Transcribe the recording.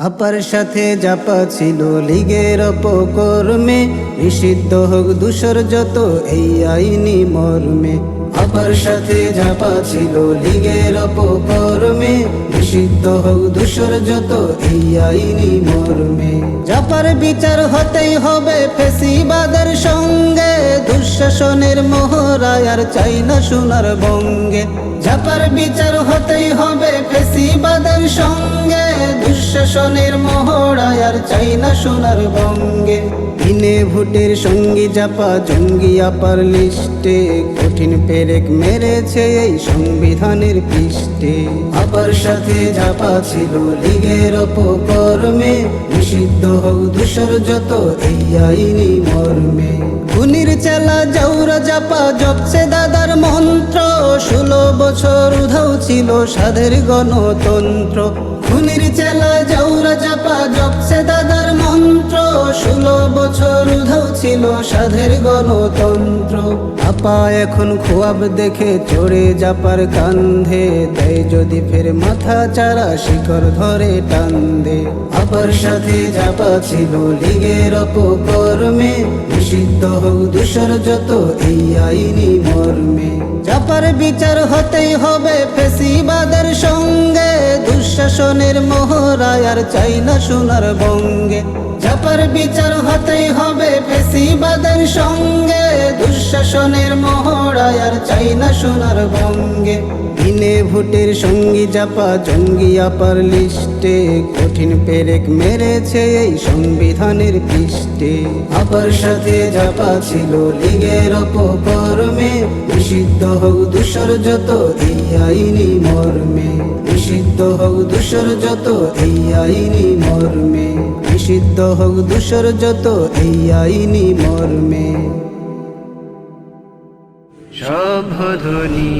আপার সাথে জাপা ছিল লীগের অপকর্মে। নিষিদ্ধ হোক দূষর যত, এই আইনি মর্মে। আপার সাথে জাপা ছিল লীগের অপকর্মে। নিষিদ্ধ হোক দূষর যত, এই আইনি মর্মে। জাপার বিচার হতেই হবে ফেসিবাদের সঙ্গে। দুঃশাসনের মোহরায় আর চাই না সোনার বঙ্গে। জাপার বিচার হতেই হবে ফেসিবাদের সঙ্গে। দুঃশাসনের মোহরায় আর চাই না সোনার বঙ্গে দিনে ভোটের সঙ্গী জাপা, জঙ্গি আপার লিস্টে। কঠিন পেরেক মেরেছে এই সংবিধানের পৃষ্ঠে। আপার সাথে জাপা ছিল লীগের অপকর্মে। নিষিদ্ধ হোক দূষর যত এই আইনি মর্মে। খুনির চেলা জাউরা জাপা জপছে দাদার মন্ত্র। ষোলো বছর উধাও ছিল সাধের গণতন্ত্র। খুনির চেলা জাপা দাদার মন্ত্র। ষোলো বছর ছিল সাধের গণতন্ত্র। আপা এখন খোয়াব দেখে চড়ে জাপার কান্ধে। দেয় যদি ফের মাথা চারা শিকর ধরে টান আপার সাথে জাপা ছিল লীগের অপকর্মে। নিষিদ্ধ হোক দূষর যত এই আইনি মর্মে। চাপার বিচার হতেই হবে ফেসিবাদের সঙ্গে। দুঃশাসনের মোহরায় আর চাই না সোনার বঙ্গে। চাপার বিচার হতেই হবে ফেসিবাদের সঙ্গে। দুঃশাসনের মোহরায় আর চাই না সোনার বঙ্গে। দিনে ভোটের সঙ্গী জাপা জঙ্গি আপার লিস্টে। কঠিন পেরেক মেরেছে এই সংবিধানের পৃষ্ঠে। আপার সাথে জাপা ছিল লিগের অপকর্মে। নিষিদ্ধ হোক দূষর যত এই আইনি মর্মে। দূষর যত এই আইনি মর্মে। নিষিদ্ধ হোক দূষর যত এই আইনি মর্মে। সভধ্বনি